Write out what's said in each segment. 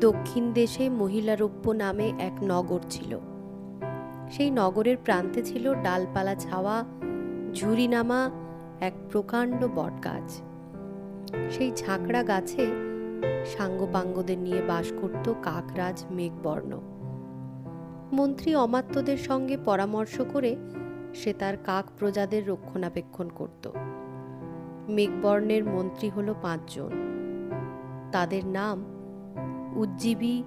দক্ষিণ দেশে মহিলারূপ্য নামে এক নগর ছিল। সেই নগরের প্রান্তে ছিল ডালপালা ছাওয়া ঝুরি নামা এক প্রকাণ্ড বটগাছ। সেই ঝাঁকড়া গাছে সাঙ্গপাঙ্গদের নিয়ে বাস করত কাকরাজ মেঘবর্ণ। মন্ত্রী অমাত্যদের সঙ্গে পরামর্শ করে সে তার কাক প্রজাদের রক্ষণাবেক্ষণ করত। মেঘবর্ণের মন্ত্রী হল পাঁচজন। তাদের নাম উজ্জীবী,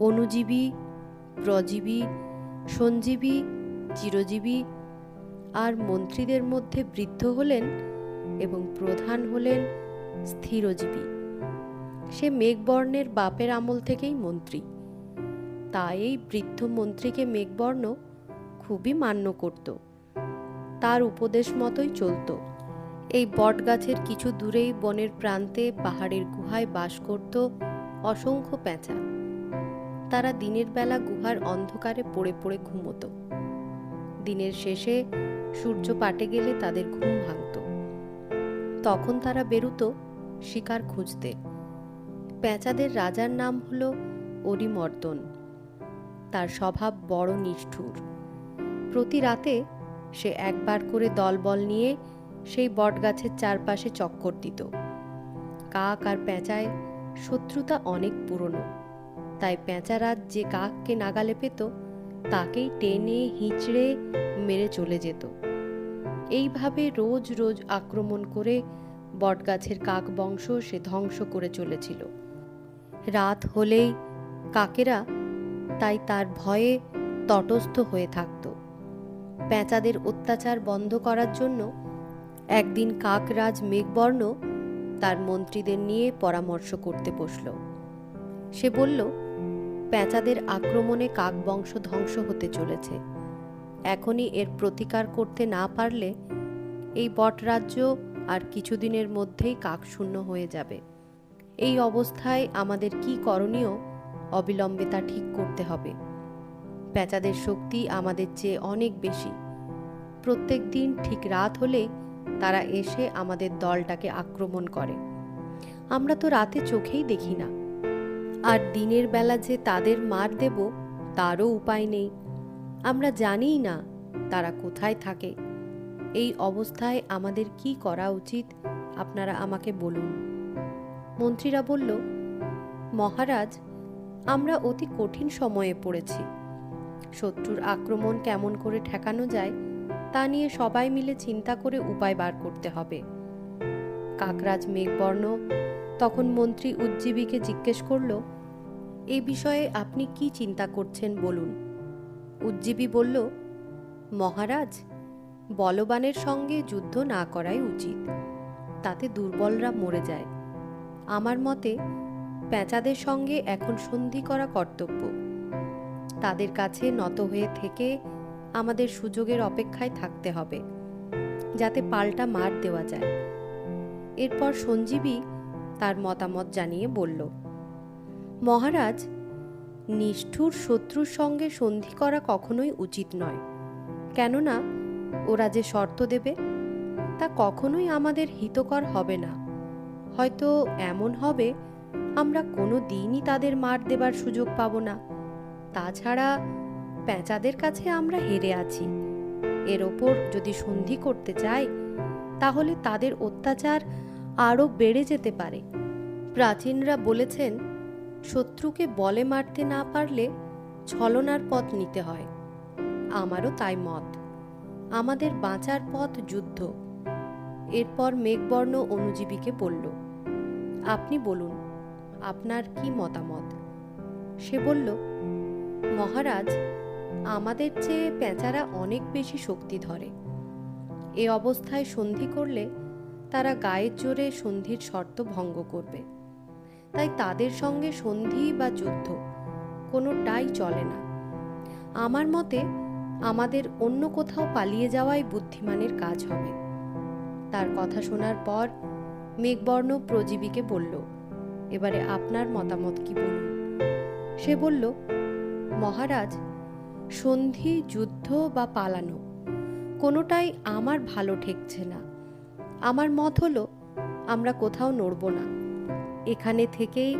অনুজীবী, প্রজীবী, সঞ্জীবী, চিরজীবী আর মন্ত্রীদের মধ্যে বৃদ্ধ হলেন এবং প্রধান হলেন স্থিরজীবী। সে মেঘবর্ণের বাপের আমল থেকেই মন্ত্রী। তাই এই বৃদ্ধ মন্ত্রীকে মেঘবর্ণ খুবই মান্য করত। তার উপদেশ মতোই চলত। এই বটগাছের কিছু দূরেই বনের প্রান্তে পাহাড়ের গুহায় বাস করত অসংখ্য পেঁচা তারা দিনের বেলা গুহার অন্ধকারে পড়ে পড়ে ঘুমত। দিনের শেষে সূর্য পাটে গেলে তাদের ঘুম ভাঙত। তখন তারা বেরুতো শিকার খুঁজতে। পেঁচাদের রাজার নাম হল অরিমর্দন। তার স্বভাব বড় নিষ্ঠুর। প্রতি রাতে সে একবার করে দলবল নিয়ে সেই বটগাছের চারপাশে চক্কর দিত। কাক আর পেঁচায় শত্রুতা অনেক পুরনো। তাই পেঁচারাজ যে কাককে নাগালে পেত, তাকেই টেনে, হিঁচড়ে মেরে চলে যেত। এইভাবে রোজ রোজ আক্রমণ করে বটগাছের কাক বংশ সে ধ্বংস করে চলেছিল। রাত হলেই কাকেরা তাই তার ভয়ে তটস্থ হয়ে থাকত। পেঁচাদের অত্যাচার বন্ধ করার জন্য একদিন কাকরাজ মেঘবর্ণ তার মন্ত্রীদের নিয়ে পরামর্শ করতে বসল। সে বলল পেঁচাদের আক্রমণে কাক বংশ ধ্বংস হতে চলেছে। এখনই এর প্রতিকার করতে না পারলে এই বটরাজ্য আর কিছুদিনের মধ্যেই কাকশূন্য হয়ে যাবে। এই অবস্থায় আমাদের কি করণীয় অবিলম্বে তা ঠিক করতে হবে। পেঁচাদের শক্তি আমাদের চেয়ে অনেক বেশি। প্রত্যেক দিন ঠিক রাত হলেই তারা এসে আমাদের দলটাকে আক্রমণ করে। আমরা তো রাতে চোখেই দেখি না। আর দিনের বেলা যে তাদের মার দেব, তারও উপায় নেই। আমরা জানিই না তারা কোথায় থাকে। এই অবস্থায় আমাদের কি করা উচিত, আপনারা আমাকে বলুন। মন্ত্রীরা বলল, মহারাজ, আমরা অতি কঠিন সময়ে পড়েছি। শত্রুর আক্রমণ কেমন করে ঠেকানো যায় তা নিয়ে সবাই মিলে চিন্তা করে উপায় বার করতে হবে। কাকরাজ মেঘবর্ণ তখন মন্ত্রী উজ্জীবীকে জিজ্ঞেস করল, এ বিষয়ে আপনি কি চিন্তা করছেন বলুন? উজ্জীবী বলল, মহারাজ, বলবানের সঙ্গে যুদ্ধ না করাই উচিত। তাতে দুর্বলরা মরে যায়। আমার মতে, পেঁচাদের সঙ্গে এখন সন্ধি করা কর্তব্য। তাদের কাছে নত হয়ে থেকে আমাদের সুযোগের অপেক্ষায় থাকতে হবে, যাতে পাল্টা মার দেওয়া যায়। এরপর সঞ্জীবী তার মতামত জানিয়ে বলল, মহারাজ, নিষ্ঠুর শত্রুর সঙ্গে সন্ধি করা কখনোই উচিত নয়। কেননা, ওরা যে শর্ত দেবে, তা কখনোই আমাদের হিতকর হবে না। হয়তো এমন হবে, আমরা কোনো দিনই তাদের মার দেবার সুযোগ পাব না। তাছাড়া পেঁচাদের কাছে আমরা হেরে আছি। এর ওপর যদি সন্ধি করতে চাই, তাহলে তাদের অত্যাচার আরও বেড়ে যেতে পারে। প্রাচীনরা বলেছেন, শত্রুকে বলে মারতে না পারলে ছলনার পথ নিতে হয়। আমারও তাই মত। আমাদের বাঁচার পথ যুদ্ধ। এরপর মেঘবর্ণ অনুজীবীকে বলল, আপনি বলুন, আপনার কি মতামত? সে বলল, মহারাজ আমাদের চেয়ে পেঁচারা অনেক বেশি শক্তি ধরে। এ অবস্থায় সন্ধি করলে তারা গায়ের জোরে সন্ধির শর্ত ভঙ্গ করবে। তাই তাদের সঙ্গে সন্ধি বা যুদ্ধ কোনোটাই চলে না। আমার মতে আমাদের অন্য কোথাও পালিয়ে যাওয়াই বুদ্ধিমানের কাজ হবে। তার কথা শোনার পর মেঘবর্ণ প্রজীবীকে বলল, এবারে আপনার মতামত কি বলুন? সে বলল, মহারাজ সন্ধি, যুদ্ধ বা পালানো, কোনোটাই আমার ভালো ঠেকছে না। আমার মত হলো, আমরা কোথাও নড়ব না। এখানে থেকেই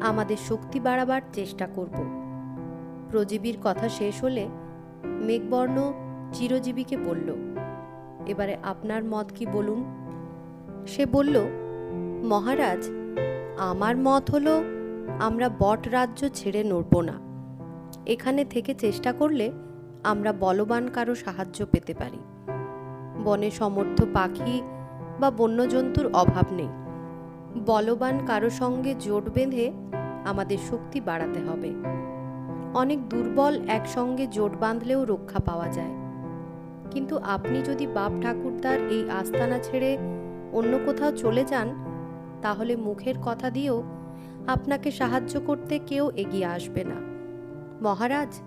আমাদের শক্তি বাড়াবার চেষ্টা করব। প্রজীবীর কথা শেষ হলে মেঘবর্ণ চিরজীবীকে বলল, এবারে আপনার মত কি বলুন? সে বলল, মহারাজ, আমার মত হলো, আমরা বট রাজ্য ছেড়ে নড়ব না। এখানে থেকে চেষ্টা করলে আমরা বলবান কারও সাহায্য পেতে পারি। বনে সমর্থ পাখি বা বন্যজন্তুর অভাব নেই। বলবান কারও সঙ্গে জোট বেঁধে আমাদের শক্তি বাড়াতে হবে। অনেক দুর্বল একসঙ্গে জোট বাঁধলেও রক্ষা পাওয়া যায়। কিন্তু আপনি যদি বাপ ঠাকুরদার এই আস্তানা ছেড়ে অন্য কোথাও চলে যান, তাহলে মুখের কথা দিয়েও আপনাকে সাহায্য করতে কেউ এগিয়ে আসবে না। মহারাজ,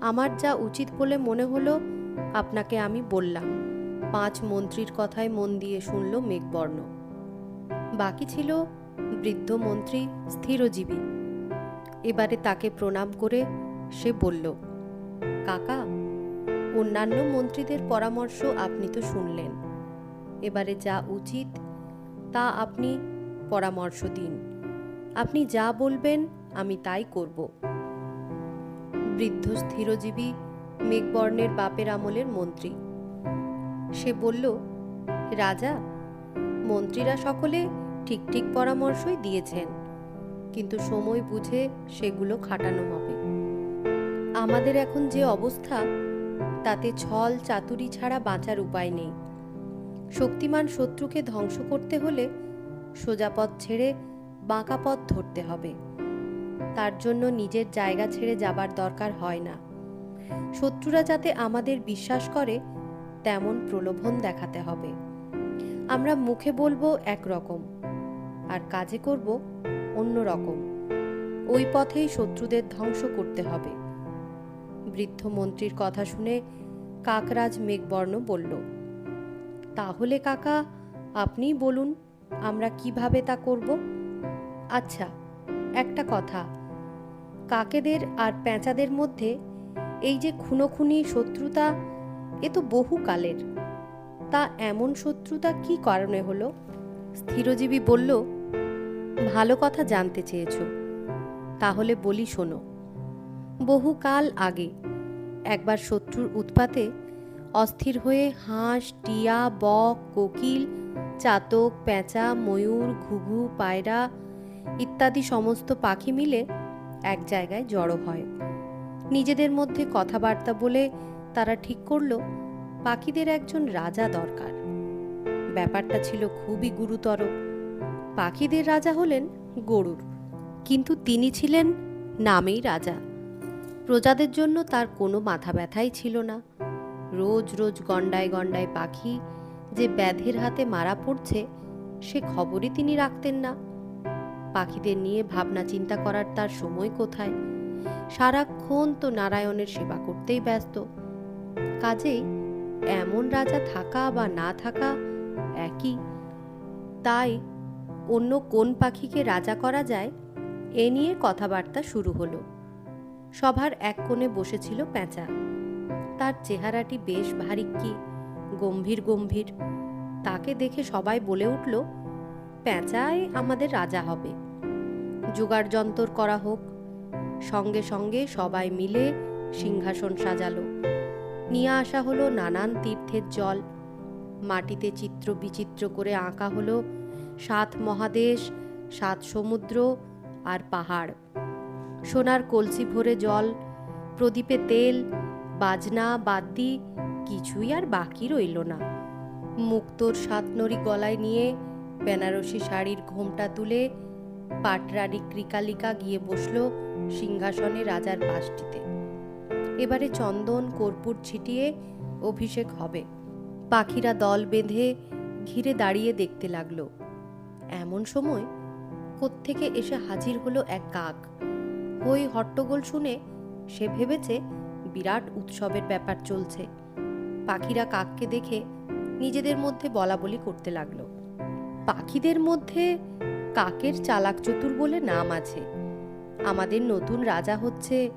আমার যা উচিত বলে মনে হলো, আপনাকে আমি বললাম। পাঁচ মন্ত্রীর কথায় মন দিয়ে শুনল মেঘবর্ণ। বাকি ছিল বৃদ্ধ মন্ত্রী, স্থিরজীবী। এবারে তাকে প্রণাম করে সে বলল, কাকা, অন্যান্য মন্ত্রীদের পরামর্শ আপনি তো শুনলেন। এবারে যা উচিত, তা আপনি পরামর্শ দিন। আপনি যা বলবেন, আমি তাই করব। বৃদ্ধ স্থিরজীবী মেঘবর্ণের বাপের আমলের মন্ত্রী। সে বলল, রাজা, মন্ত্রীরা সকলে ঠিক ঠিক পরামর্শই দিয়েছেন, কিন্তু সময় বুঝে সেগুলো খাটানো হবে। আমাদের এখন যে অবস্থা, তাতে ছল চাতুরি ছাড়া বাঁচার উপায় নেই। শক্তিমান শত্রুকে ধ্বংস করতে হলে সোজা পথ ছেড়ে বাঁকা পথ ধরতে হবে। তার জন্য নিজের জায়গা ছেড়ে যাবার দরকার হয় না। শত্রুরা যাতে আমাদের বিশ্বাস করে, তেমন প্রলোভন দেখাতে হবে। আমরা মুখে বলব একরকম, আর কাজে করব অন্য রকম ওই পথেই শত্রুদের ধ্বংস করতে হবে। বৃদ্ধ মন্ত্রীর কথা শুনে কাকরাজ মেঘবর্ণ বলল, তাহলে কাকা, আপনিই বলুন আমরা কীভাবে তা করব? আচ্ছা একটা কথা। কাকেদের আর পেঁচাদের মধ্যে এই যে খুনোখুনি শত্রুতা, এ তো বহুকালের তা এমন শত্রুতা কি কারণে হলো? স্থিরজীবী বলল, ভালো কথা জানতে চেয়েছ। তাহলে বলি শোনো। বহুকাল আগে একবার শত্রুর উৎপাতে অস্থির হয়ে হাঁস, টিয়া, বক, কোকিল, চাতক পেঁচা ময়ূর, ঘুঘু, পায়রা ইত্যাদি সমস্ত পাখি মিলে এক জায়গায় জড়ো হয়। নিজেদের মধ্যে কথাবার্তা বলে তারা ঠিক করল, পাখিদের একজন রাজা দরকার। ব্যাপারটা ছিল খুবই গুরুতর। পাখিদের রাজা হলেন গরুর কিন্তু তিনি ছিলেন নামেই রাজা। প্রজাদের জন্য তার কোনো মাথা ব্যথাই ছিল না। রোজ রোজ গন্ডায় গন্ডায় পাখি যে ব্যাধের হাতে মারা পড়ছে, সে খবরই তিনি রাখতেন না। পাখিদের নিয়ে ভাবনা চিন্তা করার তার সময় কোথায়? সারাক্ষণ তো নারায়ণের সেবা করতেই ব্যস্ত। কাজেই এমন রাজা থাকা বা না থাকা একই। তাই অন্য কোন পাখিকে রাজা করা যায়, এ নিয়ে কথাবার্তা শুরু হলো। সভার এক কোণে বসেছিল পেঁচা। তার চেহারাটি বেশ ভারিক্কি গম্ভীর গম্ভীর। তাকে দেখে সবাই বলে উঠল পেঁচাই আমাদের রাজা হবে। জোগাড় যন্তর করা হোক, সঙ্গে সঙ্গে সবাই মিলে সিংহাসন সাজালো। নিয়ে আসা হলো নানান তীর্থের জল। মাটিতে চিত্র বিচিত্র করে আঁকা হলো সাত মহাদেশ, সাত সমুদ্র আর পাহাড়। সোনার কলসি ভরে জল, প্রদীপে তেল, বাজনা, বাদ্যি, কিছুই আর বাকি রইল না। মুক্তোর সাতনরি গলায় নিয়ে বেনারসি শাড়ির ঘোমটা তুলে পাটরানি ক্রিকালিকা গিয়ে বসল সিংহাসনে রাজার পাশটিতে। এবারে চন্দন, কর্পূর ছিটিয়ে অভিষেক হবে। পাখিরা দল বেঁধে ঘিরে দাঁড়িয়ে দেখতে লাগল। এমন সময় কোত্থেকে এসে হাজির হলো এক কাক। হই হট্টগোল শুনে সে ভেবেছে বিরাট উৎসবের ব্যাপার চলছে। পাখিরা কাককে দেখে নিজেদের মধ্যে বলা বলি করতে লাগল। পাখিদের মধ্যে কাকের চালাক চতুর বলে নাম আছে। আমাদের নতুন রাজা হচ্ছে,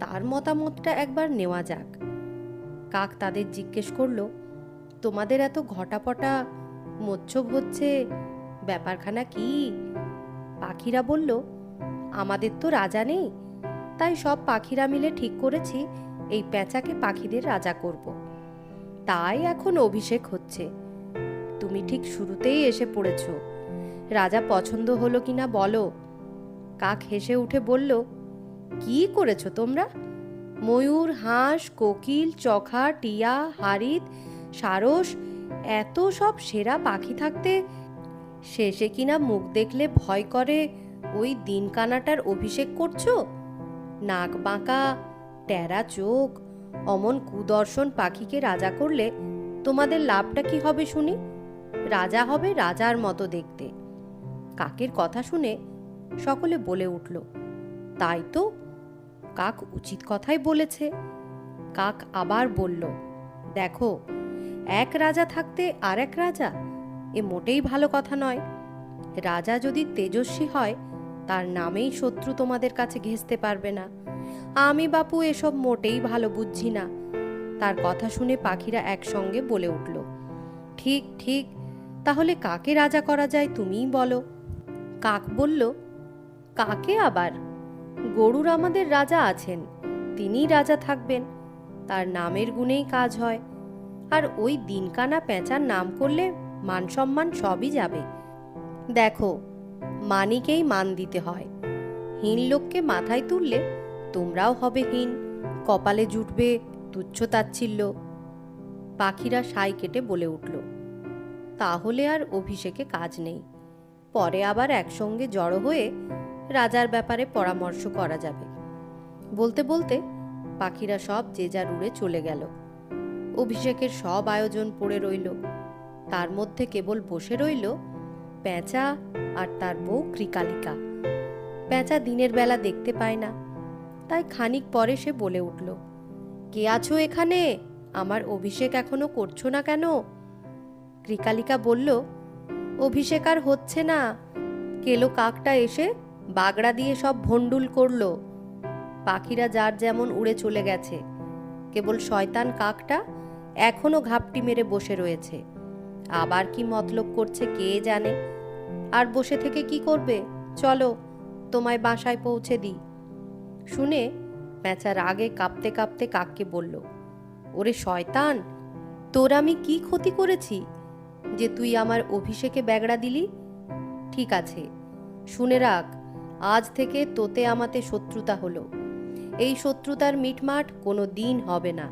তার মতামতটা একবার নেওয়া যাক। কাক তাদের জিজ্ঞেস করল, তোমাদের এত ঘটাপটা মোচ্ছব হচ্ছে, ব্যাপারখানা কি? পাখিরা বলল, আমাদের তো রাজা নেই, তাই সব পাখিরা মিলে ঠিক করেছি, এই পেঁচাকে পাখিদের রাজা করব। তাই এখন অভিষেক হচ্ছে। তুমি ঠিক শুরুতেই এসে পড়েছ। রাজা পছন্দ হলো কিনা বলো। কাক হেসে উঠে বলল, কি করেছ তোমরা? ময়ূর, হাঁস, কোকিল, চখা, টিয়া হারিদ সারস, এত সব সেরা পাখি থাকতে শেষে কিনা মুখ দেখলে ভয় করে, ওই দিনকানাটার অভিষেক করছ? নাক বাঁকা, ট্যারা চোখ, অমন কুদর্শন পাখিকে রাজা করলে তোমাদের লাভটা কি হবে শুনি? রাজা হবে রাজার মতো দেখতে। কাকের কথা শুনে সকলে বলে উঠল, তাই তো কাক উচিত কথাই বলেছে। কাক আবার বলল, দেখো, এক রাজা থাকতে আর এক রাজা এ মোটেই ভালো কথা নয়। রাজা যদি তেজস্বী হয়, তার নামেই শত্রু তোমাদের কাছে ঘেঁচতে পারবে না। আমি বাপু এসব মোটেই ভালো বুঝছি না। তার কথা শুনে পাখিরা একসঙ্গে বলে উঠল, ঠিক ঠিক তাহলে কাকে রাজা করা যায় তুমিই বলো। কাক বলল, কাকে আবার? গরুর আমাদের রাজা আছেন, তিনিই রাজা থাকবেন। তার নামের গুণেই কাজ হয়। আর ওই দিনকানা পেঁচার নাম করলে মান সম্মান সবই যাবে। দেখো, মানিকেই মান দিতে হয়। হীন লোককে মাথায় তুললে তোমরাও হবে হীন। কপালে জুটবে তুচ্ছ তাচ্ছিল্য। পাখিরা সাই কেটে বলে উঠল। তাহলে আর অভিষেকে কাজ নেই। পরে আবার একসঙ্গে জড়ো হয়ে রাজার ব্যাপারে পরামর্শ করা যাবে। বলতে বলতে পাখিরা সব যে যার উড়ে চলে গেল। অভিষেকের সব আয়োজন পড়ে রইল। তার মধ্যে কেবল বসে রইল প্যাঁচা আর তার বউ ক্রিকালিকা প্যাঁচা দিনের বেলা দেখতে পায় না, তাই খানিক পরে সে বলে উঠল, কে আছো এখানে? আমার অভিষেক এখনও করছ না কেন? ক্রিকালিকা বলল, অভিষেক আর হচ্ছে না। কেলো কাকটা এসে বাগড়া দিয়ে সব ভন্ডুল করল। পাখিরা যার যেমন উড়ে চলে গেছে। কেবল শয়তান কাকটা এখনও ঘাপটি মেরে বসে রয়েছে। আবার কি মতলব করছে কে জানে? আর বসে থেকে কি করবে? চলো, তোমায় বাসায় পৌঁছে দিই। শুনে প্যাঁচার আগে কাঁপতে কাঁপতে কাককে বলল, ওরে শয়তান, তোর আমি কি ক্ষতি করেছি? যে তুই আমার অভিষেকে ব্যাগড়া দিলি? ঠিক আছে, শুনে রাখ, আজ থেকে তোতে আমাতে শত্রুতা হলো। এই শত্রুতার মিটমাট কোনো দিন হবে না।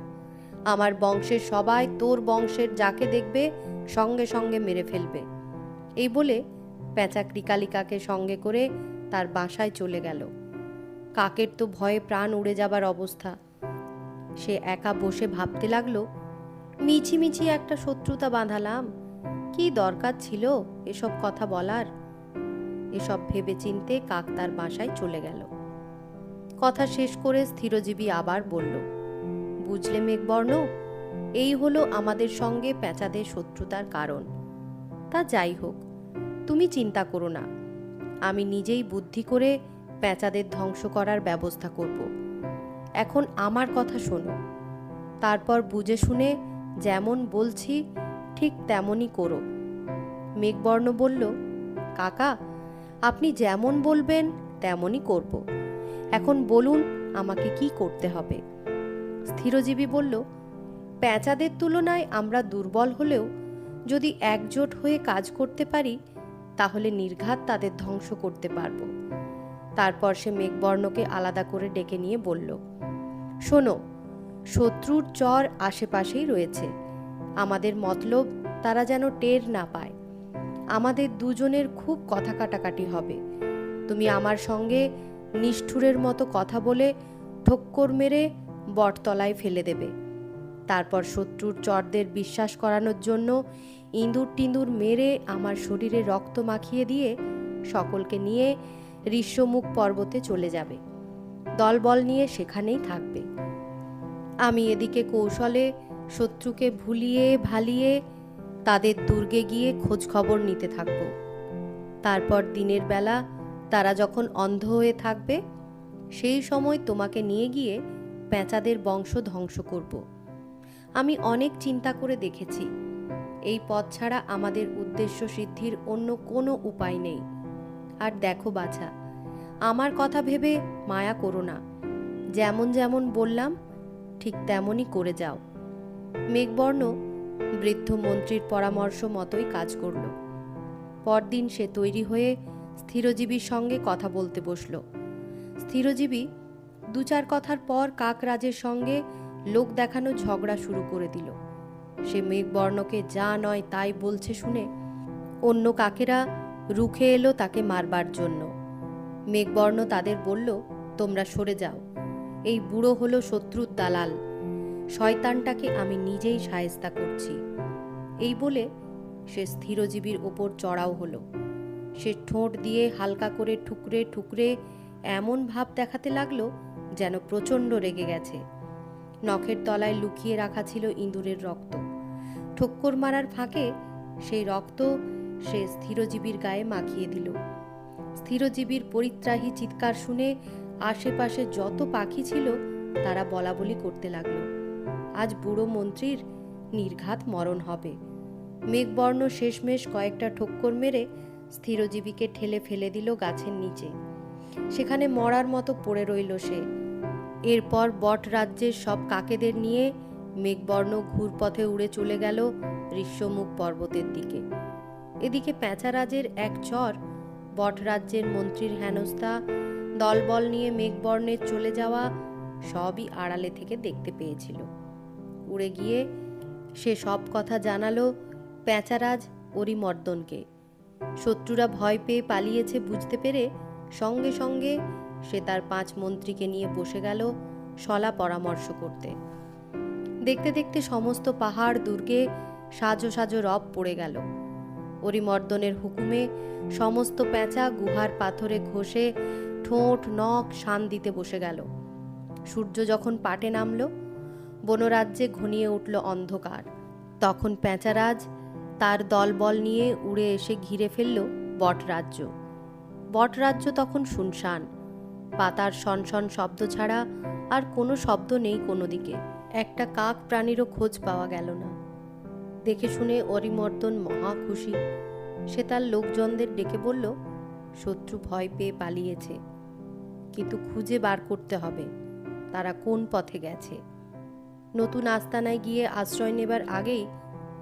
আমার বংশের সবাই তোর বংশের যাকে দেখবে সঙ্গে সঙ্গে মেরে ফেলবে। এই বলে প্যাঁচা ক্রিকালিকাকে সঙ্গে করে তার বাসায় চলে গেল। কাকের তো ভয়ে প্রাণ উড়ে যাবার অবস্থা। সে একা বসে ভাবতে লাগল মিছি মিছি একটা শত্রুতা বাঁধালাম। কি দরকার ছিল এসব কথা বলার? এসব ভেবে চিনতে কাক তার বাসায় চলে গেল। কথা শেষ করে স্থিরজীবী আবার বলল, বুঝলে মেঘবর্ণ, এই হলো আমাদের সঙ্গে পেঁচাদের শত্রুতার কারণ। তা যাই হোক, তুমি চিন্তা করো না। আমি নিজেই বুদ্ধি করে পেঁচাদের ধ্বংস করার ব্যবস্থা করব। এখন আমার কথা শোনো। তারপর বুঝে শুনে যেমন বলছি ঠিক তেমনই করো। মেঘবর্ণ বলল, কাকা, আপনি যেমন বলবেন তেমনই করব। এখন বলুন আমাকে কি করতে হবে? স্থিরজীবী বলল পেঁচাদের তুলনায় আমরা দুর্বল হলেও যদি একজোট হয়ে কাজ করতে পারি, তাহলে নির্ঘাত তাদের ধ্বংস করতে পারব। তারপর সে মেঘবর্ণকে আলাদা করে ডেকে নিয়ে বলল, শোনো, শত্রুর চর আশেপাশেই রয়েছে। আমাদের মতলব তারা যেন টের না পায়। আমাদের দুজনের খুব কথা কাটাকাটি হবে। তুমি আমার সঙ্গে নিষ্ঠুরের মতো কথা বলে ঠক্কর মেরে বটতলায় ফেলে দেবে। তারপর শত্রুর চরদের বিশ্বাস করানোর জন্য ইঁদুর টিঁদুর মেরে আমার শরীরে রক্ত মাখিয়ে দিয়ে সকলকে নিয়ে ঋষ্যমুখ পর্বতে চলে যাবে। দলবল নিয়ে সেখানেই থাকবে। আমি এদিকে কৌশলে শত্রুকে ভুলিয়ে ভালিয়ে তাদের দুর্গে গিয়ে খোঁজ খবর নিতে থাকব। তারপর দিনের বেলা তারা যখন অন্ধ হয়ে থাকবে, সেই সময় তোমাকে নিয়ে গিয়ে পেঁচাদের বংশ ধ্বংস করব। আমি অনেক চিন্তা করে দেখেছি। এই পথ ছাড়া আমাদের উদ্দেশ্য সিদ্ধির অন্য কোনো উপায় নেই। আর দেখো বাছা, আমার কথা ভেবে মায়া করো না। যেমন যেমন বললাম, ঠিক তেমনই করে যাও। মেঘবর্ণ বৃদ্ধ মন্ত্রীর পরামর্শ মতোই কাজ করল। পরদিন সে তৈরি হয়ে স্থিরজীবীর সঙ্গে কথা বলতে বসল। স্থিরজীবী দু চার কথার পর কাকরাজের সঙ্গে লোক দেখানো ঝগড়া শুরু করে দিল। সে মেঘবর্ণকে যা নয় তাই বলছে শুনে অন্য কাকেরা রুখে এলো তাকে মারবার জন্য। মেঘবর্ণ তাদের বলল, তোমরা সরে যাও। এই বুড়ো হলো শত্রুর দালাল। শয়তানটাকে আমি নিজেই সায়স্তা করছি। এই বলে সে স্থিরজীবীর ওপর চড়াও হলো। সে ঠোঁট দিয়ে হালকা করে ঠুকরে ঠুকরে এমন ভাব দেখাতে লাগল যেন প্রচণ্ড রেগে গেছে। নখের তলায় লুকিয়ে রাখা ছিল ইঁদুরের রক্ত। ঠক্কর মারার ফাঁকে সেই রক্ত সে স্থিরজীবীর গায়ে মাখিয়ে দিল। স্থিরজীবীর পরিত্রাহী চিৎকার শুনে আশেপাশে যত পাখি ছিল তারা বলা বলি করতে লাগল। আজ বুড়ো মন্ত্রীর নির্ঘাত মরণ হবে। মেঘবর্ণ শেষমেশ কয়েকটা ঠক্কর মেরে স্থিরজীবীকে ঠেলে ফেলে দিল গাছের নিচে। সেখানে মরার মতো পড়ে রইল সে। এরপর বট রাজ্যের সব কাকেদের নিয়ে মেঘবর্ণ ঘুরপথে উড়ে চলে গেল ঋষ্যমুখ পর্বতের দিকে। এদিকে প্যাঁচারাজের এক চর বটরাজ্যের মন্ত্রীর হেনস্থা, দলবল নিয়ে মেঘবর্ণের চলে যাওয়া সবই আড়ালে থেকে দেখতে পেয়েছিল। উড়ে গিয়ে সে সব কথা জানালো প্যাঁচারাজ অরিমর্দনকে। শত্রুরা ভয় পেয়ে পালিয়েছে বুঝতে পেরে সঙ্গে সঙ্গে সে তার পাঁচ মন্ত্রীকে নিয়ে বসে গেল শলা পরামর্শ করতে। দেখতে দেখতে সমস্ত পাহাড় দুর্গে সাজো সাজো রব পড়ে গেল। অরিমর্দনের হুকুমে সমস্ত প্যাঁচা গুহার পাথরে ঘষে ঠোঁট, নখ, শান দিতে বসে গেল। সূর্য যখন পাটে নামল বনরাজ্যে ঘনিয়ে উঠল অন্ধকার। তখন প্যাঁচারাজ তার দলবল নিয়ে উড়ে এসে ঘিরে ফেলল বটরাজ্য। বটরাজ্য তখন শুনশান। পাতার সনসন শব্দ ছাড়া আর কোনো শব্দ নেই কোনো দিকে একটা কাক প্রাণীরও খোঁজ পাওয়া গেল না। দেখে শুনে অরিমর্দন মহা খুশি। সে তার লোকজনদের ডেকে বলল, শত্রু ভয় পেয়ে পালিয়েছে। কিন্তু খুঁজে বার করতে হবে। তারা কোন পথে গেছে? নতুন আস্তানায় গিয়ে আশ্রয় নেবার আগেই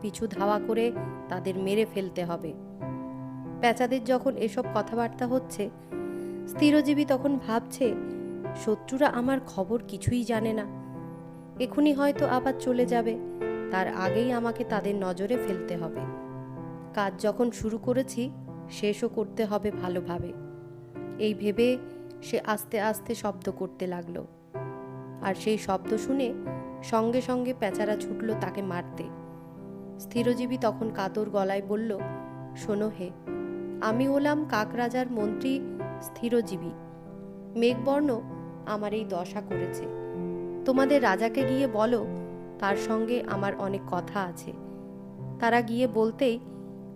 পিছু ধাওয়া করে তাদের মেরে ফেলতে হবে। প্যাঁচাদের যখন এসব কথাবার্তা হচ্ছে, স্থিরজীবী তখন ভাবছে, শত্রুরা আমার খবর কিছুই জানে না। এখনই হয়তো আবার চলে যাবে। তার আগেই আমাকে তাদের নজরে ফেলতে হবে। কাজ যখন শুরু করেছি, শেষও করতে হবে ভালোভাবে। এই ভেবে সে আস্তে আস্তে শব্দ করতে লাগল। আর সেই শব্দ শুনে সঙ্গে সঙ্গে পেঁচারা ছুটল তাকে মারতে। স্থিরজীবী তখন কাতর গলায় বলল, শোনো হে, আমি হলাম কাকরাজার মন্ত্রী স্থিরজীবী। মেঘবর্ণ আমার এই দশা করেছে। তোমাদের রাজাকে গিয়ে বলো, তার সঙ্গে আমার অনেক কথা আছে। তারা গিয়ে বলতেই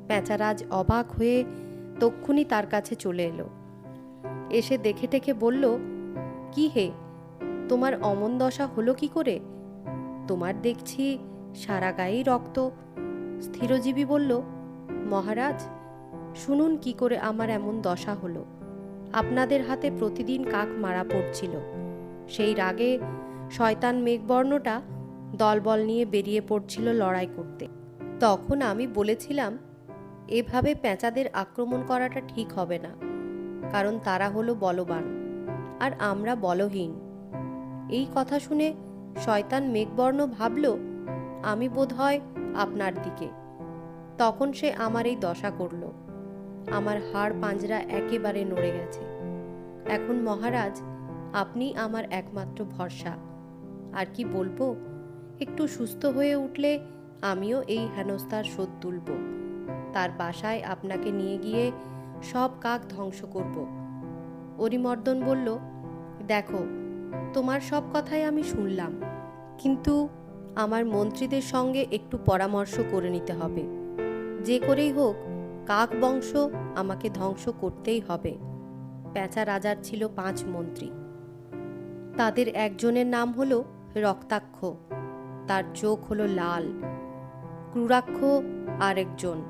প্যাঁচারাজ অবাক হয়ে তক্ষুনি তার কাছে চলে এলো। এসে দেখে টেখে বলল, কি হে, তোমার অমন দশা হলো কি করে? তোমার দেখছি সারা গায়েই রক্ত। স্থিরজীবী বলল, মহারাজ, শুনুন কি করে আমার এমন দশা হলো। আপনাদের হাতে প্রতিদিন কাক মারা পড়ছিল। সেই রাগে শয়তান মেঘবর্ণটা দলবল নিয়ে বেরিয়ে পড়ছিল লড়াই করতে। তখন আমি বলেছিলাম, এভাবে পেঁচাদের আক্রমণ করাটা ঠিক হবে না, কারণ তারা হলো বলবান, আর আমরা বলহীন। এই কথা শুনে শয়তান মেঘবর্ণ ভাবল, আমি বোধ হয় আপনার দিকে। তখন সে আমার এই দশা করল। আমার হাড় পাঞ্জরা একেবারে নড়ে গেছে। এখন মহারাজ, আপনি আমার একমাত্র ভরসা। আর কি বলব, একটু সুস্থ হয়ে উঠলে আমিও এই হেনস্থার শোধ তুলব। তার বাসায় আপনাকে নিয়ে গিয়ে সব কাক ধ্বংস করব। অরিমর্দন বলল, দেখো তোমার সব কথাই আমি শুনলাম। কিন্তু আমার মন্ত্রীদের সঙ্গে একটু পরামর্শ করে নিতে হবে। যে করেই হোক, কাক বংশ আমাকে ধ্বংস করতেই হবে। প্যাঁচা রাজার ছিল পাঁচ মন্ত্রী। তাদের একজনের নাম হলো রক্তাক্ষ। তার চোখ হলো লাল। ক্রুরাক্ষ আরেকজন।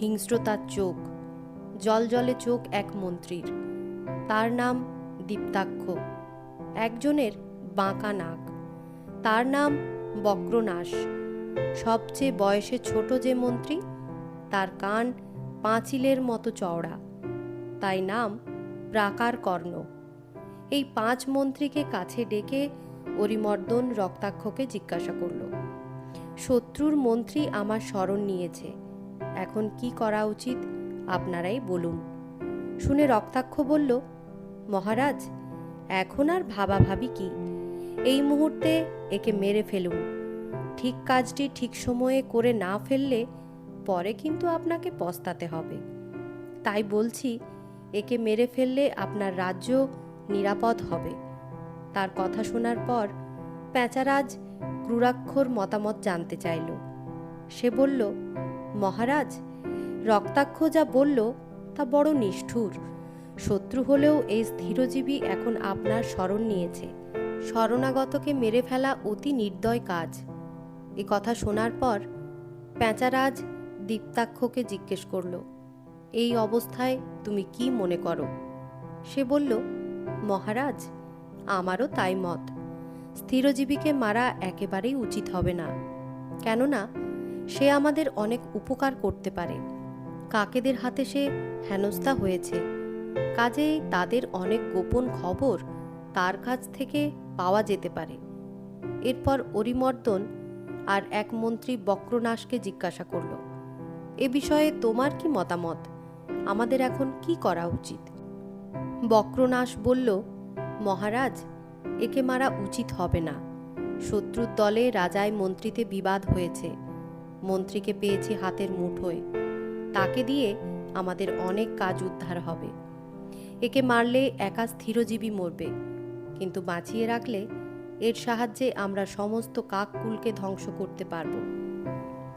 হিংস্র তার চোখ। জল জলে চোখ এক মন্ত্রীর। তার নাম দীপ্তাক্ষ। একজনের বাঁকা নাক। তার নাম বক্রনাশ। সবচেয়ে বয়সে ছোট যে মন্ত্রী, তার কান পাঁচিলের মতো চওড়া। তাই নাম প্রাকার কর্ণ এই পাঁচ মন্ত্রীকে কাছে ডেকে অরিমর্দন রক্তাক্ষকে জিজ্ঞাসা করল, শত্রুর মন্ত্রী আমার স্মরণ নিয়েছে। এখন কি করা উচিত? আপনারাই বলুন। শুনে রক্তাক্ষ বলল, মহারাজ এখন আর ভাবাভাবি কি? এই মুহূর্তে একে মেরে ফেলুন। ঠিক কাজটি ঠিক সময়ে করে না ফেললে পরে কিন্তু আপনাকে পস্তাতে হবে। তাই বলছি, একে মেরে ফেললে আপনার রাজ্য নিরাপদ হবে। তার কথা শোনার পর প্যাঁচারাজ ক্রুরাক্ষর মতামত জানতে চাইল। সে বলল, মহারাজ, রক্তাক্ষ যা বলল তা বড় নিষ্ঠুর। শত্রু হলেও এই স্থিরজীবী এখন আপনার স্মরণ নিয়েছে। শরণাগতকে মেরে ফেলা অতি নির্দয় কাজ। এ কথা শোনার পর প্যাঁচারাজ দীপ্তাক্ষকে জিজ্ঞেস করল, এই অবস্থায় তুমি কি মনে করো? সে বলল, মহারাজ, আমারও তাই মত। স্থিরজীবীকে মারা একেবারেই উচিত হবে না। কেননা সে আমাদের অনেক উপকার করতে পারে। কাকেদের হাতে সে হেনস্থা হয়েছে। কাজেই তাদের অনেক গোপন খবর তার কাছ থেকে পাওয়া যেতে পারে। এরপর অরিমর্দন আর এক মন্ত্রী বক্রনাশকে জিজ্ঞাসা করল, এ বিষয়ে তোমার কি মতামত? আমাদের এখন কি করা উচিত? বক্রনাশ বলল, মহারাজ, একে মারা উচিত হবে না। শত্রুর দলে রাজায় মন্ত্রীতে বিবাদ হয়েছে। মন্ত্রীকে পেয়েছি হাতের মুঠোয়। তাকে দিয়ে আমাদের অনেক কাজ উদ্ধার হবে। একে মারলে একা স্থিরজীবী মরবে। কিন্তু বাঁচিয়ে রাখলে এর সাহায্যে আমরা সমস্ত কাককুলকে ধ্বংস করতে পারব।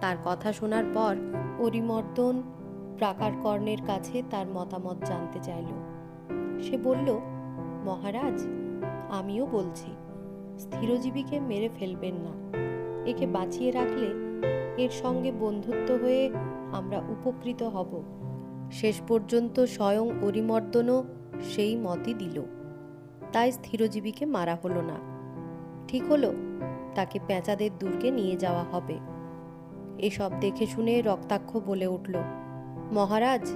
তার কথা শোনার পর অরিমর্দন প্রাকার কর্ণের কাছে তার মতামত জানতে চাইল। সে বলল, মহারাজ, আমিও বলছি, স্থিরজীবীকে মেরে ফেলবেন না। একে বাঁচিয়ে রাখলে এর সঙ্গে বন্ধুত্ব হয়ে আমরা উপকৃত হব। শেষ পর্যন্ত স্বয়ং অরিমর্দনও সেই মতই দিল। তাই স্থিরজীবীকে মারা হলো না। ঠিক হলো, তাকে পেঁচাদের দুর্গে নিয়ে যাওয়া হবে। এসব দেখে শুনে রক্তাক্ষ বলে উঠল, মহারাজ,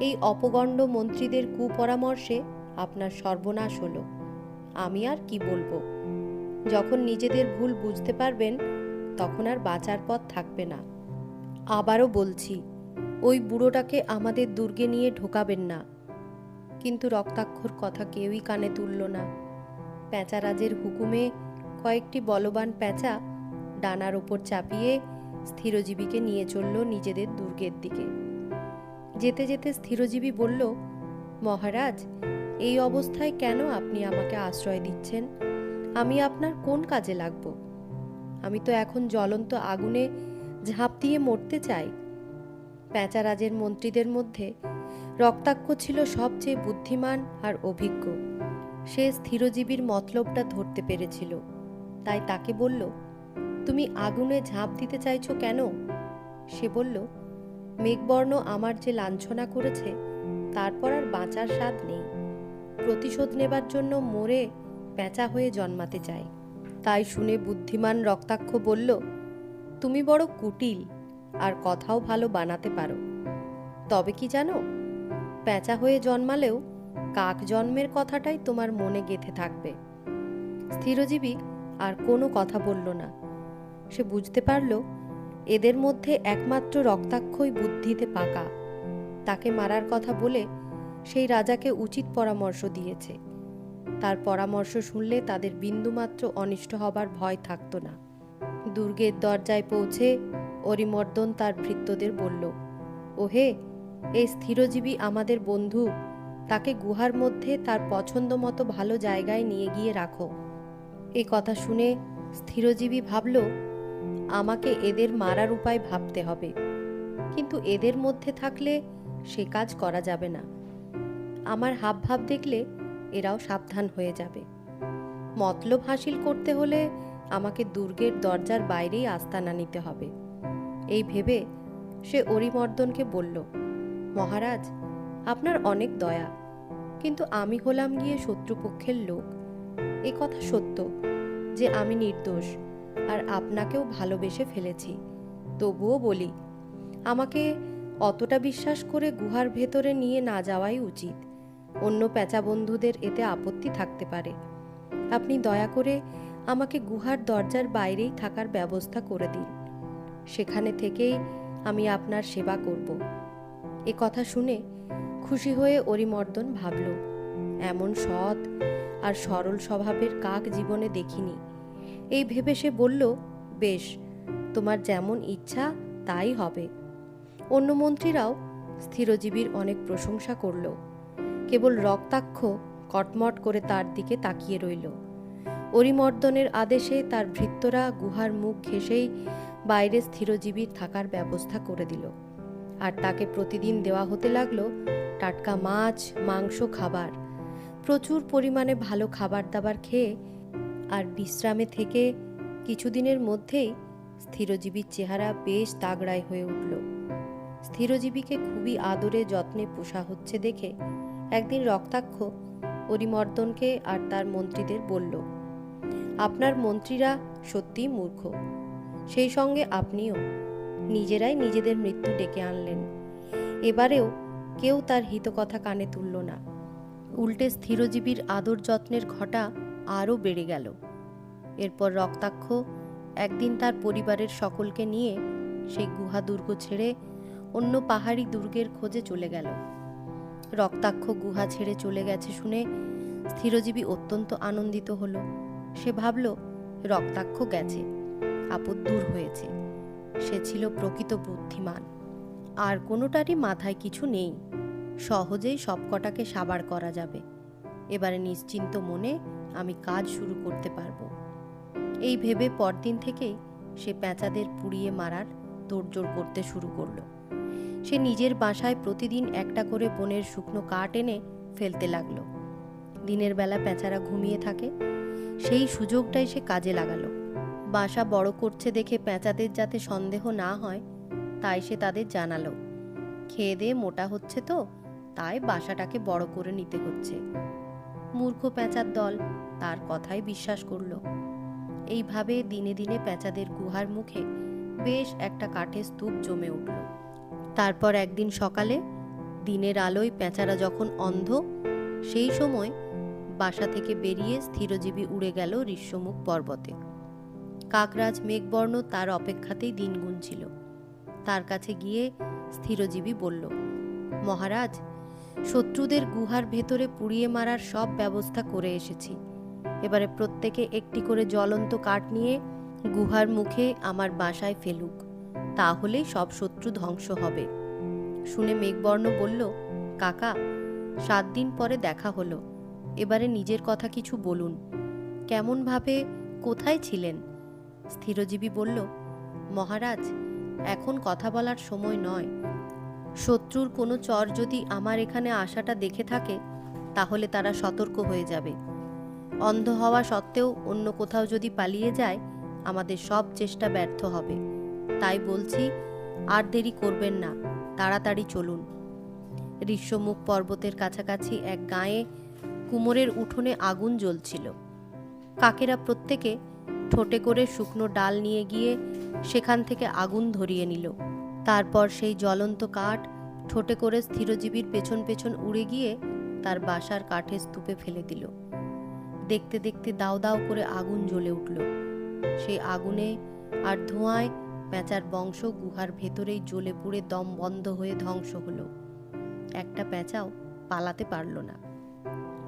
এই অপগণ্ড মন্ত্রীদের কুপরামর্শে আপনার সর্বনাশ হলো। আমি আর কি বলব? যখন নিজেদের ভুল বুঝতে পারবেন, তখন আর বাঁচার পথ থাকবে না। আবারও বলছি ওই বুড়োটাকে আমাদের দুর্গে নিয়ে ঢোকাবেন না। কিন্তু রক্তাক্ষর কথা কেউই কানে তুলল না। প্যাঁচারাজের হুকুমে কয়েকটি বলবান প্যাঁচা ডানার ওপর চাপিয়ে স্থিরজীবীকে নিয়ে চলল নিজেদের দুর্গের দিকে। যেতে যেতে স্থিরজীবী বলল, মহারাজ, এই অবস্থায় কেন আপনি আমাকে আশ্রয় দিচ্ছেন? আমি আপনার কোন কাজে লাগব? আমি তো এখন জ্বলন্ত আগুনে ঝাঁপ দিয়ে মরতে চাই। প্যাঁচারাজের মন্ত্রীদের মধ্যে রক্তাক্ষ ছিল সবচেয়ে বুদ্ধিমান আর অভিজ্ঞ। সে স্থিরজীবীর মতলবটা ধরতে পেরেছিল। তাই তাকে বলল, তুমি আগুনে ঝাঁপ দিতে চাইছো কেন? সে বলল, মেঘবর্ণ আমার যে লাঞ্ছনা করেছে, তারপর আর বাঁচার স্বাদ নেই। প্রতিশোধ নেবার জন্য মরে পেঁচা হয়ে জন্মাতে চাই। তাই শুনে বুদ্ধিমান রক্তাক্ষ বলল, তুমি বড় কুটিল আর কথাও ভালো বানাতে পারো। তবে কি জানো? পেঁচা হয়ে জন্মালেও কাক জন্মের কথাটাই তোমার মনে গেথে থাকবে। স্থিরজীবী আর কোনো কথা বলল না। সে বুঝতে পারল, এদের মধ্যে একমাত্র রক্তাক্ষই বুদ্ধিতে পাকা। তাকে মারার কথা বলে সেই রাজাকে উচিত পরামর্শ দিয়েছে। তার পরামর্শ শুনলে তাদের বিন্দুমাত্র অনিষ্ট হবার ভয় থাকতো না। দুর্গের দরজায় পৌঁছে অরিমর্দন তার ভৃত্যদের বলল, ওহে, এই স্থিরজীবী আমাদের বন্ধু, তাকে গুহার মধ্যে তার পছন্দ মতো ভালো জায়গায় নিয়ে গিয়ে রাখো। এই কথা শুনে স্থিরজীবী ভাবল, আমাকে এদের মারার উপায় ভাবতে হবে। কিন্তু এদের মধ্যে থাকলে সে কাজ করা যাবে না। আমার হাব ভাব দেখলে এরাও সাবধান হয়ে যাবে। মতলব হাসিল করতে হলে আমাকে দুর্গের দরজার বাইরেই আস্তানা নিতে হবে। এই ভেবে সে অরিমর্দনকে বলল, মহারাজ, আপনার অনেক দয়া, কিন্তু আমি হলাম গিয়ে শত্রুপক্ষের লোক। এ কথা সত্য যে আমি নির্দোষ আর আপনাকেও ভালোবেসে ফেলেছি। তবুও বলি, আমাকে অতটা বিশ্বাস করে গুহার ভেতরে নিয়ে না যাওয়াই উচিত। অন্য প্যাঁচা বন্ধুদের এতে আপত্তি থাকতে পারে। আপনি দয়া করে আমাকে গুহার দরজার বাইরেই থাকার ব্যবস্থা করে দিন। সেখানে থেকেই আমি আপনার সেবা করব। এ কথা শুনে খুশি হয়ে অরিমর্দন ভাবল, এমন সৎ আর সরল স্বভাবের কাক জীবনে দেখিনি। এই ভেবে সে বলল, বেশ, তোমার যেমন ইচ্ছা তাই হবে। অন্য মন্ত্রীরাও স্থিরজীবীর অনেক প্রশংসা করল, কেবল রক্তাক্ষ কটমট করে তার দিকে তাকিয়ে রইল। অরিমর্দনের আদেশে তার ভৃত্যরা গুহার মুখ ঘেঁষেই বাইরে স্থিরজীবীর থাকার ব্যবস্থা করে দিল। আর তাকে প্রতিদিন দেওয়া হতে লাগল টাটকা মাছ, মাংস, খাবার। প্রচুর পরিমাণে ভালো খাবার দাবার খেয়ে আর বিশ্রামে থেকে কিছুদিনের মধ্যেই স্থিরজীবীর চেহারা বেশ তাগড়াই হয়ে উঠল। স্থিরজীবীকে খুবই আদরে যত্নে পোষা হচ্ছে দেখে একদিন রক্তাক্ষ অরিমর্দনকে আর তার মন্ত্রীদের বলল, আপনার মন্ত্রীরা সত্যিই মূর্খ। সেই সঙ্গে আপনিও নিজেরাই নিজেদের মৃত্যু ডেকে আনলেন। এবারেও কেউ তার হিতকথা কানে তুলল না। উল্টে স্থিরজীবীর আদর যত্নের ঘটা আরও বেড়ে গেল। এরপর রক্তাক্ষ একদিন তার পরিবারের সকলকে নিয়ে সেই গুহা দুর্গ ছেড়ে অন্য পাহাড়ি দুর্গের খোঁজে চলে গেল। রক্তাক্ষ গুহা ছেড়ে চলে গেছে শুনে স্থিরজীবী অত্যন্ত আনন্দিত হল। সে ভাবল, রক্তাক্ষ গেছে। আপদ দূর হয়েছে। সে ছিল প্রকৃত বুদ্ধিমান। আর কোনোটারই মাথায় কিছু নেই। সহজেই সবকটাকে সাবার করা যাবে। এবারে নিশ্চিন্ত মনে আমি কাজ শুরু করতে পারব। এই ভেবে পরদিন থেকেই সে পেঁচাদের পুড়িয়ে মারার তোড়জোড় করতে শুরু করল। সে নিজের বাসায় প্রতিদিন একটা করে বনের শুকনো কাঠ এনে ফেলতে লাগল। দিনের বেলা পেঁচারা ঘুমিয়ে থাকে। সেই সুযোগটাই সে কাজে লাগালো। বাসা বড় করছে দেখে পেঁচাদের যাতে সন্দেহ না হয়, তাই সে তাদের জানালো। খেয়ে দিয়ে মোটা হচ্ছে তো, তাই বাসাটাকে বড় করে নিতে হচ্ছে। মূর্খ পেঁচার দল তার কথাই বিশ্বাস করল। এইভাবে দিনে দিনে পেঁচাদের গুহার মুখে বেশ একটা কাঠের স্তূপ জমে উঠল। তারপর একদিন সকালে দিনের আলোয় পেঁচারা যখন অন্ধ, সেই সময় বাসা থেকে বেরিয়ে স্থিরজীবী উড়ে গেল ঋষ্যমুখ পর্বতে। কাকরাজ মেঘবর্ণ তার অপেক্ষাতেই দিন গুনছিল। তার কাছে গিয়ে স্থিরজীবী বলল, মহারাজ, শত্রুদের গুহার ভেতরে পুড়িয়ে মারার সব ব্যবস্থা করে এসেছি। এবারে প্রত্যেকে একটি করে জ্বলন্ত কাঠ নিয়ে গুহার মুখে আমার বাসায় ফেলুক তাহলেই সব শত্রু ধ্বংস হবে। শুনে মেঘবর্ণ বলল, কাকা, সাত দিন পরে দেখা হলো। এবারে নিজের কথা কিছু বলুন। কেমনভাবে, কোথায় ছিলেন? স্থিরজীবী বলল, মহারাজ, এখন কথা বলার সময় নয়। শত্রুর কোনো চর যদি আমার এখানে আসাটা দেখে থাকে, তাহলে তারা সতর্ক হয়ে যাবে। অন্ধ হওয়া সত্ত্বেও অন্য কোথাও যদি পালিয়ে যায়, আমাদের সব চেষ্টা ব্যর্থ হবে। তাই বলছি, আর দেরি করবেন না, তাড়াতাড়ি চলুন। ঋষ্যমুখ পর্বতের কাছাকাছি এক গায়ে কুমোরের উঠোনে আগুন জ্বলছিল। কাকেরা প্রত্যেকে ঠোঁটে করে শুকনো ডাল নিয়ে গিয়ে সেখান থেকে আগুন ধরিয়ে নিল। তারপর সেই জ্বলন্ত কাঠ ঠোঁটে করে স্থিরজীবীর পেছন পেছন উড়ে গিয়ে তার বাসার কাঠের স্তূপে ফেলে দিল। দেখতে দেখতে দাও দাও করে আগুন জ্বলে উঠল। সেই আগুনে আর ধোঁয়ায় পেঁচার বংশ গুহার ভেতরেই জ্বলে পুড়ে দম বন্ধ হয়ে ধ্বংস হলো। একটা প্যাঁচাও পালাতে পারল না।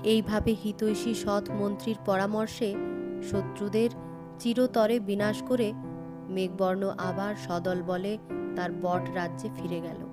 এইভাবে হিতৈষী সৎ মন্ত্রীর পরামর্শে শত্রুদের চিরতরে বিনাশ করে মেঘবর্ণ আবার সদল বলে তার বট রাজ্যে ফিরে গেল।